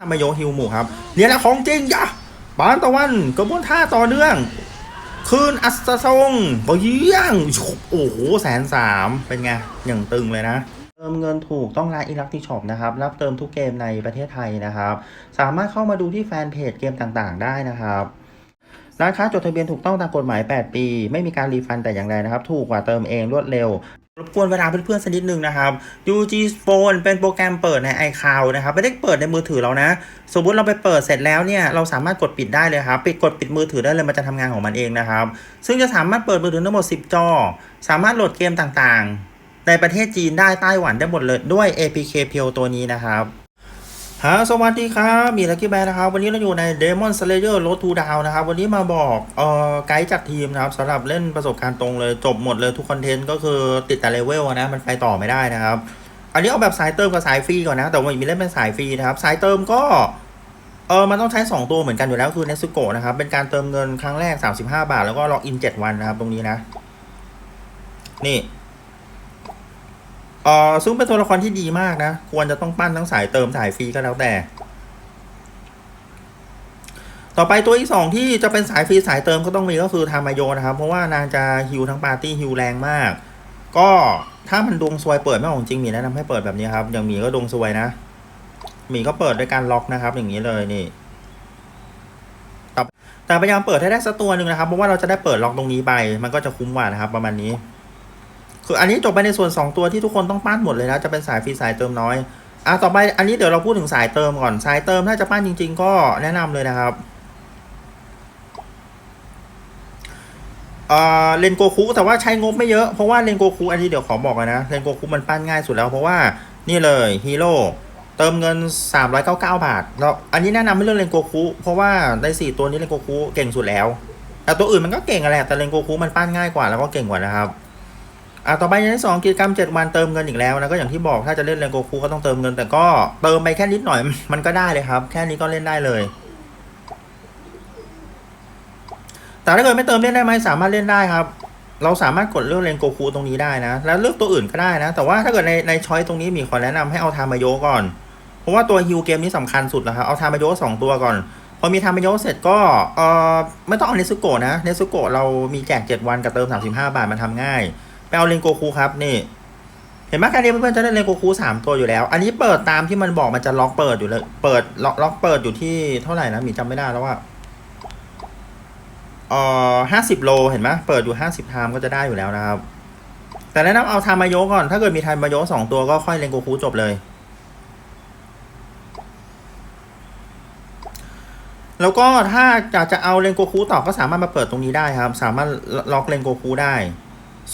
ทามโยฮิวหมู่ครับเนี่ยแหละของจริงจ้ะปานตะวันกระบวนท่าต่อเนื่อง คืนอัศทรงบเยี่ยงโอ้โหแสนสามเป็นไง อย่างตึงเลยนะ เติมเงินถูกต้องร้านอิลักติช็อปนะครับ รับเติมทุกเกมในประเทศไทยนะครับ สามารถเข้ามาดูที่แฟนเพจเกมต่างๆ ได้นะครับร้านค้าจดทะเบียนถูกต้องตามกฎหมาย 8 ปี ไม่มีการรีฟันแต่อย่างใดนะครับ ถูกกว่าเติมเองรวดเร็ว รบกวนเวลาเพื่อนๆสักนิดนึงนะครับ UG Phone เป็นโปรแกรมเปิดใน iCloud นะครับ ไม่ได้เปิดในมือถือเรานะ สมมติเราไปเปิดเสร็จแล้วเนี่ย เราสามารถกดปิดได้เลยครับ ปิดกดปิดมือถือได้เลย มันจะทำงานของมันเองนะครับ ซึ่งจะสามารถเปิดมือถือทั้งหมด 10 จอ สามารถโหลดเกมต่างๆ ในประเทศจีนได้ไต้หวันได้หมดเลยด้วย APK เพียวตัวนี้นะครับ ฮะสวัสดีครับ มีลักกี้แบร์นะครับ วันนี้เราอยู่ใน Demon Slayer Road to Down นะครับ วันนี้มาบอกเอ่อไกด์จากทีมนะครับสำหรับเล่นประสบการณ์ตรงเลย จบหมดเลยทุกคอนเทนต์ก็คือติดแต่เลเวลนะ มันไปต่อไม่ได้นะครับ อันนี้เอาแบบสายเติมกับสายฟรีก่อนนะ แต่ว่ามีเล่นเป็นสายฟรีนะครับ สายเติมก็เออมันต้องใช้ 2 ตัวเหมือนกันอยู่แล้วคือเนสโกะนะครับ เป็นการเติมเงินครั้งแรก 35 บาท แล้วก็ล็อกอิน 7 วันนะครับ ตรงนี้นะ นี่ ออซึ่งเป็นตัวละครที่ดีมากนะ ควรจะต้องปั้นทั้งสายเติมสายฟรีก็แล้วแต่ ต่อไปตัวที่สองที่จะเป็นสายฟรีสายเติมก็ต้องมีก็คือทามาโยนะครับ เพราะว่านางจะฮิวทั้งปาร์ตี้ฮิวแรงมาก ก็ถ้ามันดวงซวยเปิดไม่ออกจริงมีแนะนำให้เปิดแบบนี้ครับ อย่างหมีก็ดวงซวยนะหมีก็เปิดด้วยการล็อกนะครับ อย่างนี้เลยนี่แต่แต่พยายามเปิดให้ได้สักตัวหนึ่งนะครับ เพราะว่าเราจะได้เปิดล็อกตรงนี้ไป มันก็จะคุ้มกว่านะครับ ประมาณนี้ คืออันนี้จบไปในส่วน 2 ตัวที่ทุกคนต้องปั้นหมดเลยนะจะเป็นสายฟรีสายเติมน้อยอะต่อไปอันนี้เดี๋ยวเราพูดถึงสายเติมก่อนสายเติมถ้าจะปั้นจริง ๆ ก็แนะนำเลยนะครับเอ่อเลนโกคุแต่ว่าใช้งบไม่เยอะ เพราะว่าเลนโกคุอันนี้เดี๋ยวขอบอกนะเลนโกคุมันปั้นง่ายสุดแล้วเพราะว่านี่เลยฮีโร่เติมเงิน 399 บาทแล้วอันนี้แนะนำไม่เรื่องเลนโกคุเพราะว่าได้สี่ตัวนี้เลนโกคุเก่งสุดแล้ว แต่ตัวอื่นมันก็เก่งอะแหละแต่เลนโกคุมันปั้นง่ายกว่าแล้วก็เก่งกว่านะครับ อะต่อไปอย่างที่สองกิจกรรม7วันเติมเงินอีกแล้วนะก็อย่างที่บอกถ้าจะเล่นเรนโกคูก็ต้องเติมเงิน แต่ก็เติมไปแค่นิดหน่อยมันก็ได้เลยครับ แค่นี้ก็เล่นได้เลย แต่ถ้าเกิดไม่เติมเล่นได้ไหมสามารถเล่นได้ครับ เราสามารถกดเลือกเรนโกคูตรงนี้ได้นะ แล้วเลือกตัวอื่นก็ได้นะ แต่ว่าถ้าเกิดในในช้อยตรงนี้มีขอแนะนำให้เอาทามาโยก่อนเพราะว่าตัวฮิวเกมนี้สำคัญสุดแล้วครับเอาทามาโยสองตัวก่อนพอมีทามาโยเสร็จก็เออไม่ต้องเอาเนซุโกะนะเนซุโกะเรามีแจก7วันกับเติม35บาทมันทำง่าย ไปเอาเลนโกคูครับนี่ เห็นไหมการนี้เพื่อนๆจะได้เลนโกคูสามตัวอยู่แล้ว อันนี้เปิดตามที่มันบอกมันจะล็อกเปิดอยู่เลยเปิดล็อกล็อกเปิดอยู่ที่เท่าไหร่นะมีจำไม่ได้แล้วว่าเอ่อห้าสิบโลเห็นไหมเปิดอยู่ห้าสิบไทม์ก็จะได้อยู่แล้วนะครับ แต่แนะนำเอาทามาโยก่อน ถ้าเกิดมีทามาโยสองตัวก็ค่อยเลนโกคูจบเลยแล้วก็ถ้าอยากจะเอาเลนโกคูต่อก็สามารถมาเปิดตรงนี้ได้ครับ สามารถล็อกเลนโกคูได้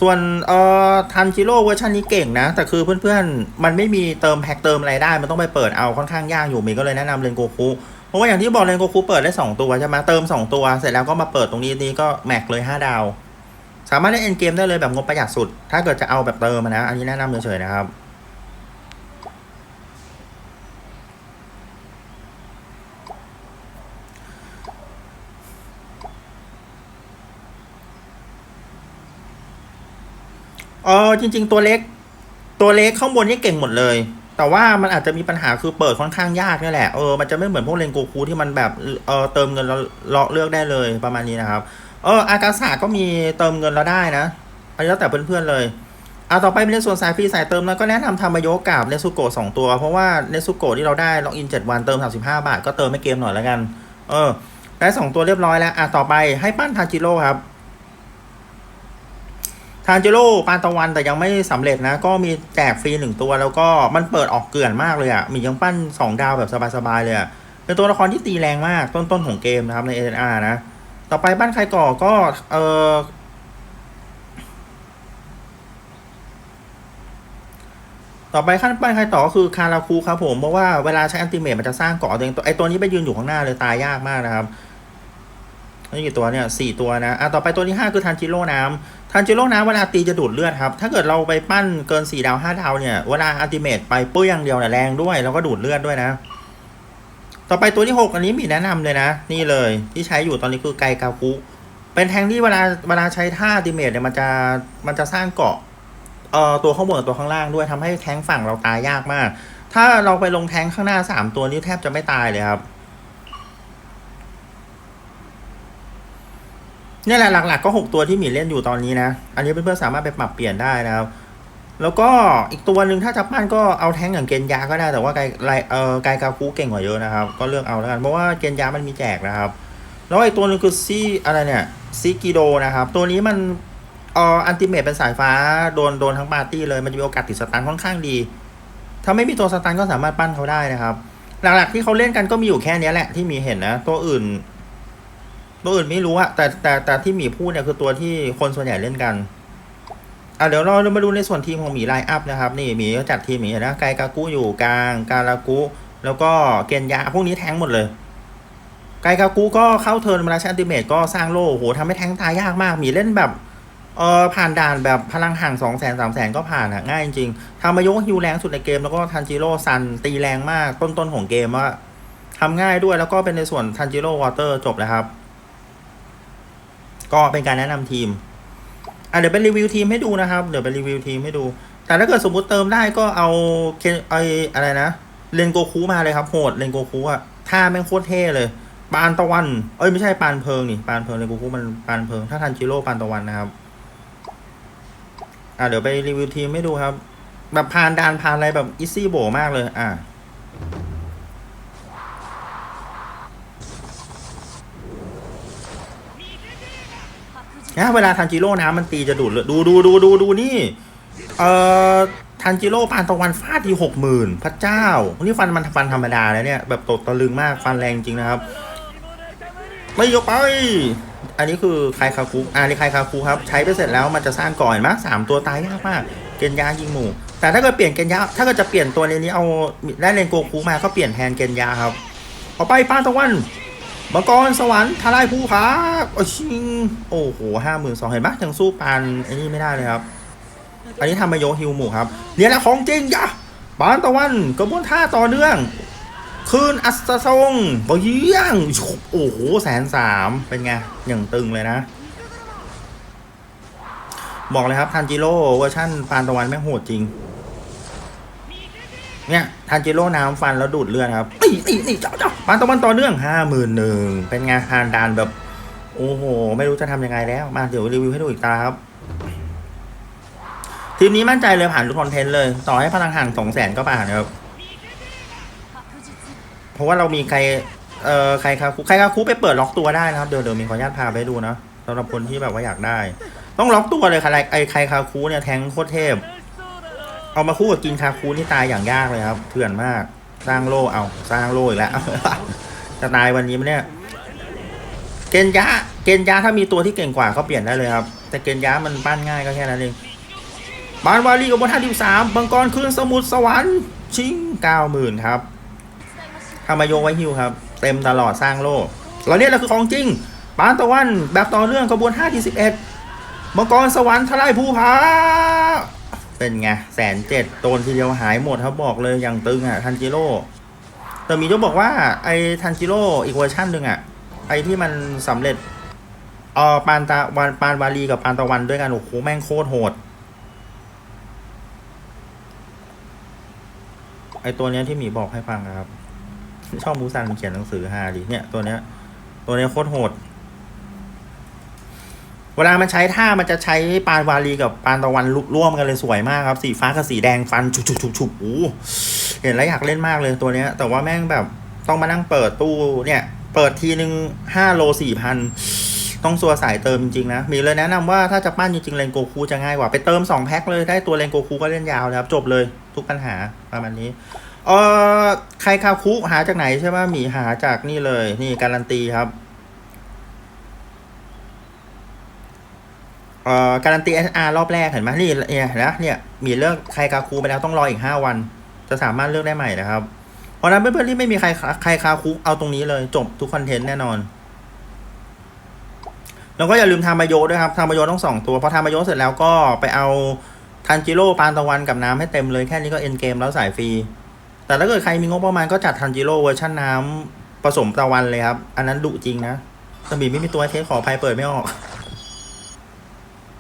ส่วนเอ่อทันจิโร่เวอร์ชันนี้เก่งนะ แต่คือเพื่อนๆ มันไม่มีเติมแพ็คเติมอะไรได้ มันต้องไปเปิดเอาค่อนข้างยากอยู่มีก็เลยแนะนำเรนโกคุเพราะว่าอย่างที่บอกเรนโกคุเปิดได้ 2 ตัวใช่ไหมเติม 2 ตัว เสร็จแล้วก็มาเปิดตรงนี้นี้ก็แม็กเลย 5 ดาว สามารถเล่นเอ็นเกมได้เลยแบบงบประหยัดสุด ถ้าเกิดจะเอาแบบเติมนะ อันนี้แนะนำเฉยๆนะครับ ออจริง ๆ ตัวเล็ก ตัวเล็กข้างบนนี่เก่งหมดเลย แต่ว่ามันอาจจะมีปัญหาคือเปิดค่อนข้างยากนี่แหละเออมันจะไม่เหมือนพวกเลนโกคูที่มันแบบเออเติมเงินแล้วเลาะเลือกได้เลยประมาณนี้นะครับ เอออากาศาก็มีเติมเงินแล้วได้นะอันนี้แล้วแต่เพื่อนๆเลยอะต่อไปเป็นในส่วนสายฟรีสายเติมแล้วก็แนะนำทำมาโยกับเนซุโกะสองตัว เพราะว่าเนซุโกะที่เราได้ล็อกอินเจ็ดวันเติมสามสิบห้าบาท ก็เติมไม่เกมหน่อยแล้วกัน เออ ได้สองตัวเรียบร้อยแล้วอะต่อไปให้ปั้นทาจิโร่ครับ ทานเจโร่ปานตะวันแต่ยังไม่สำเร็จนะ ก็มีแจกฟรีหนึ่งตัว แล้วก็มันเปิดออกเกลื่อนมากเลยอะ่ะมียังปั้น 2 ดาวแบบสบายๆเลยอะ่ะเป็นตัวละครที่ตีแรงมากต้นๆของเกมนะครับใน SNR นะ ต่อไปบ้านใครก่อก็เออต่อไปขั้นปั้นใครต่อก็คือคาราคูครับผมเพราะว่าเวลาใช้อันติเมตมันจะสร้างเกาะตัวเองตัวไอตัวนี้ไปยืนอยู่ข้างหน้าเลยตายยากมากนะครับ นี่กี่ตัวเนี่ยสี่ตัวนะอะต่อไปตัวที่ห้าคือทันจิโร่น้ำทันจิโร่นะเวลาตีจะดูดเลือดครับ ถ้าเกิดเราไปปั้นเกิน 4 ดาว 5 ดาวเนี่ย เวลาอัลติเมตไปเปื้ออย่างเดียวเนี่ยแรงด้วย แล้วก็ดูดเลือดด้วยนะ ต่อไปตัวที่ 6 อันนี้มีแนะนำเลยนะ นี่เลยที่ใช้อยู่ตอนนี้คือไกกาคุเป็นแทงที่เวลาเวลาใช้ท่าอัลติเมตเนี่ยมันจะมันจะสร้างเกาะเอ่อตัวข้างบนกับตัวข้างล่างด้วยทำให้แทงฝั่งเราตายยากมาก ถ้าเราไปลงแทงข้างหน้าสามตัวนี้แทบจะไม่ตายเลยครับ นี่แหละหลักๆก็หกตัวที่หมีเล่นอยู่ตอนนี้นะ อันนี้เพื่อนๆสามารถไปปรับเปลี่ยนได้นะครับ แล้วก็อีกตัวหนึ่งถ้าจะปั้นก็เอาแท้งอย่างเกนยาก็ได้ แต่ว่าไกไลเอ่อไกกาคูเก่งกว่าเยอะนะครับ ก็เลือกเอาแล้วกัน เพราะว่าเกนยามันมีแจกนะครับ แล้วอีกตัวหนึงคือซีอะไรเนี่ยซีกิโดนะครับ ตัวนี้มันเอ่ออันติเมตเป็นสายฟ้าโดนโดนทั้งปาร์ตี้เลย มันจะมีโอกาสติดสตันค่อนข้างดี ถ้าไม่มีตัวสตันก็สามารถปั้นเขาได้นะครับ หลักๆที่เขาเล่นกันก็มีอยู่แค่นี้แหละที่มีเห็นนะ ตัวอื่น ตัวอื่นไม่รู้อะแต่แต่แต่ที่หมีพูดเนี่ยคือตัวที่คนส่วนใหญ่เล่นกันอะเดี๋ยวเรามาดูในส่วนทีมของหมีไลน์อัพนะครับ นี่หมีก็จัดทีมหมีนะไกกากุอยู่กลาง การากุ แล้วก็เกนยาพวกนี้แทงหมดเลย ไกกากุก็เข้าเทิร์นมาแล้วชันติเมตก็สร้างโล่โหทำให้แทงตายยากมากหมีเล่นแบบเออผ่านด่านแบบพลังห่างสองแสนสามแสนก็ผ่านอะง่ายจริงๆทำมายกฮิวแรงสุดในเกมแล้วก็ทันจิโร่ซันตีแรงมากต้นๆของเกมว่าทำง่ายด้วยแล้วก็เป็นในส่วนทันจิโร่วอเตอร์จบแล้วครับ ก็เป็นการแนะนำทีม อะเดี๋ยวไปรีวิวทีมให้ดูนะครับ เดี๋ยวไปรีวิวทีมให้ดู แต่ถ้าเกิดสมมติเติมได้ก็เอาเคนไออะไรนะเลนโกคูมาเลยครับโหดเลนโกคูอะท่าแม่งโคตรเท่เลย ปานตะวัน เอ้ยไม่ใช่ปานเพิงนี่ปานเพิงเลนโกคูมันปานเพิง ถ้าทันจิโร่ปานตะวันนะครับ อะเดี๋ยวไปรีวิวทีมให้ดูครับ แบบผ่านดานผ่านอะไรแบบอีซี่โบมากเลย อะ นะเวลาทันจิโร่น้ำมันตีจะดูดเลือดดูดูดูดูดูนี่เอ่อทันจิโร่ปานตะวันฟาดทีหกหมื่นพระเจ้านี่ฟันมันฟันธรรมดาแล้วเนี่ยแบบตกตะลึงมากฟันแรงจริงนะครับ ไม่ยกไป อันนี้คือใครคาคุอ่านี่ใครคาคุครับ ใช้ไปเสร็จแล้วมันจะสร้างก่อนมากสามตัวตายยากมากเกนยายิงหมู่ แต่ถ้าเกิดเปลี่ยนเกนยาถ้าเกิดจะเปลี่ยนตัวในนี้เอาได้เลนโกคุมาก็เปลี่ยนแทนเกนยาครับเอาไปป้านตะวัน มังกรสวรรค์ทลายภูผาโอ้ชิงโอ้โหห้าหมื่นสองเห็นไหมยังสู้ปานไอ้นี่ไม่ได้เลยครับ อันนี้ทำมาโยฮิวหมู่ครับเนี่ยแหละของจริงยะปานตะวันกระบวนท่าต่อเนื่อง คืนอัศทรงบเยี่ยงโอ้โหแสนสามเป็นไง อย่างตึงเลยนะ บอกเลยครับทันจิโร่เวอร์ชั่นปานตะวันแม่งโหดจริง เนี่ยทันจิโร่น้ำฟันแล้วดูดเลือดครับนี่นี่นี่เจ้าเจ้าปานตะวันต่อเนื่องห้าหมื่นหนึ่งเป็นไงฮานดานแบบ โอ้โห ไม่รู้จะทำยังไงแล้ว มาเดี๋ยวรีวิวให้ดูอีกตาครับทีมนี้มั่นใจเลยผ่านทุกคอนเทนต์เลย ต่อให้พลังห่างสองแสนก็ผ่านครับ เพราะว่าเรามีใคร เอ่อใครคาคุใครคาคุไปเปิดล็อกตัวได้นะครับ เดี๋ยวเดี๋ยวมีขออนุญาตพาไปดูนะสำหรับคนที่แบบว่าอยากได้ ต้องล็อกตัวเลยค่ะไอใครคาคุเนี่ยแทงโคตรเทพ เอามาคู่กับกินคาคูนี่ตายอย่างยากเลยครับเถื่อนมาก สร้างโล่เอาสร้างโล่อีกแล้วจะตายวันนี้ไหมเนี่ย เกณยะเกณยะถ้ามีตัวที่เก่งกว่าก็เปลี่ยนได้เลยครับ แต่เกณยะมันปั้นง่ายก็แค่นั้นเองบานวาลีกับบนท่าที่สามบังกรคืนสมุทรสวรรค์ชิงเก้าหมื่นครับทำมาโยงไว้ฮิวครับ เต็มตลอดสร้างโล่เราเนี่ยเราคือของจริงปานตะวันแบบต่อเนื่องกระบวนท่าที่สิบเอ็ดมังกรสวรรค์ทลายภูผา เป็นไงแสนเจ็ดโดนทีเดียวหายหมดครับบอกเลยอย่างตึงอะทันจิโร่แต่มีจะบอกว่าไอ้ทันจิโร่อีกเวอร์ชันหนึ่งอะ ไอ้ที่มันสำเร็จเออปานตะวันปานวาลีกับปานตะวันด้วยกันโอ้โหแม่งโคตรโหด ไอ้ตัวเนี้ยที่หมีบอกให้ฟังนะครับ ชอบมูซันมันเขียนหนังสือฮาดิเนี่ยตัวเนี้ย ตัวเนี้ยโคตรโหด เวลามันใช้ท่ามันจะใช้ปานวาลีกับปานตะวันร่วมกันเลยสวยมากครับ สีฟ้ากับสีแดงฟันฉุบฉุบฉุบฉุบโอ้เห็นแล้วอยากเล่นมากเลยตัวเนี้ย แต่ว่าแม่งแบบต้องมานั่งเปิดตู้เนี่ย เปิดทีนึงห้าโลสี่พันต้องซัวสายเติมจริงๆนะ มีเลยแนะนำว่าถ้าจะปั้นจริงๆเลนโกคูจะง่ายกว่า ไปเติมสองแพ็คเลยได้ตัวเลนโกคูก็เล่นยาวเลยครับ จบเลยทุกปัญหาประมาณนี้เออใครคาคุหาจากไหนใช่ไหมหมีหาจากนี่เลย นี่การันตีครับ เอ่อการันตี SR รอบแรกเห็นไหมนี่เนี่ยนะเนี่ยมีเลือกใครคาคูไปแล้วต้องรออีกห้าวัน จะสามารถเลือกได้ใหม่นะครับ เพราะนั้นเพื่อนๆที่ไม่มีใครใครคาคุเอาตรงนี้เลย จบทุกคอนเทนต์แน่นอน แล้วก็อย่าลืมทามาโยด้วยครับทามาโยต้องสองตัวพอทามาโยเสร็จแล้วก็ไปเอาทันจิโร่ปานตะวันกับน้ำให้เต็มเลยแค่นี้ก็เอ็นเกมแล้วสายฟรี แต่ถ้าเกิดใครมีงบประมาณก็จัดทันจิโร่เวอร์ชันน้ำผสมตะวันเลยครับ อันนั้นดุจริงนะสมีไม่มีตัวเทสขออภัยเปิดไม่ออก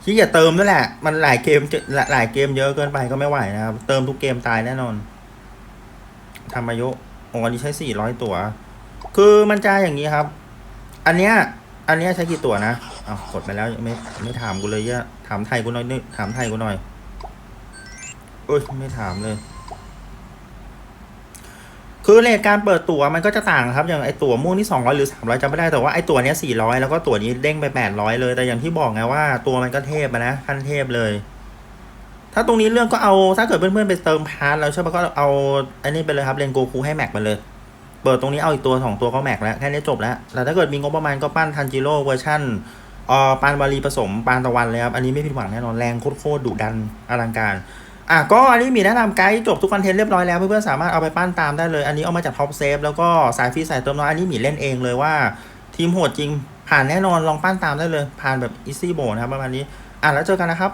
ขี้อย่าเติมนั่นแหละ มันหลายเกมเจหลายเกมเยอะเกินไปก็ไม่ไหวนะครับ เติมทุกเกมตายแน่นอนทำอายุโอ้อันนี้ใช้สี่ร้อยตัว คือมันจะอย่างนี้ครับ อันเนี้ย อันเนี้ยใช้กี่ตัวนะอ้าวกดไปแล้วยังไม่ไม่ถามกูเลยเยอะถามไทยกูหน่อยนึกถามไทยกูหน่อยเอ้ยไม่ถามเลย คือเลทการเปิดตั๋วมันก็จะต่างครับอย่างไอตั๋วม่นี่สองร้อยหรือสามร้อยจำไม่ได้แต่ว่าไอตั๋วเนี้ยสี่ร้อยแล้วก็ตั๋วนี้เด้งไปแปดร้อยเลย แต่อย่างที่บอกไงว่าตัวมันก็เทพนะขั้นเทพเลย ถ้าตรงนี้เรื่องก็เอาถ้าเกิดเพื่อนๆไปเติมพาร์ทแล้วใช่ปะก็เอาอันนี้ไปเลยครับเลนโกคูให้แม็กมาเลยเปิดตรงนี้เอาอีกตัวสองตัวก็แม็กแล้วแค่นี้จบแล้วแต่ถ้าเกิดมีงบประมาณก็ปั้นทันจิโร่เวอร์ชั่นอ่อปานวารีผสมปานตะวันเลยครับอันนี้ไม่ผิดหวังแน่นอนแรงโคตรๆดุดันอลังการ อะก็อันนี้มีแนะนำไกด์จบทุกคอนเทนต์เรียบร้อยแล้ว เพื่อนๆสามารถเอาไปปั้นตามได้เลย อันนี้เอามาจากท็อปเซฟแล้วก็สายฟรีสายเติมน้อยอันนี้หมีเล่นเองเลยว่า ทีมโหดจริงผ่านแน่นอนลองปั้นตามได้เลย ผ่านแบบอีซี่โบนะครับประมาณนี้ อะแล้วเจอกันนะครับ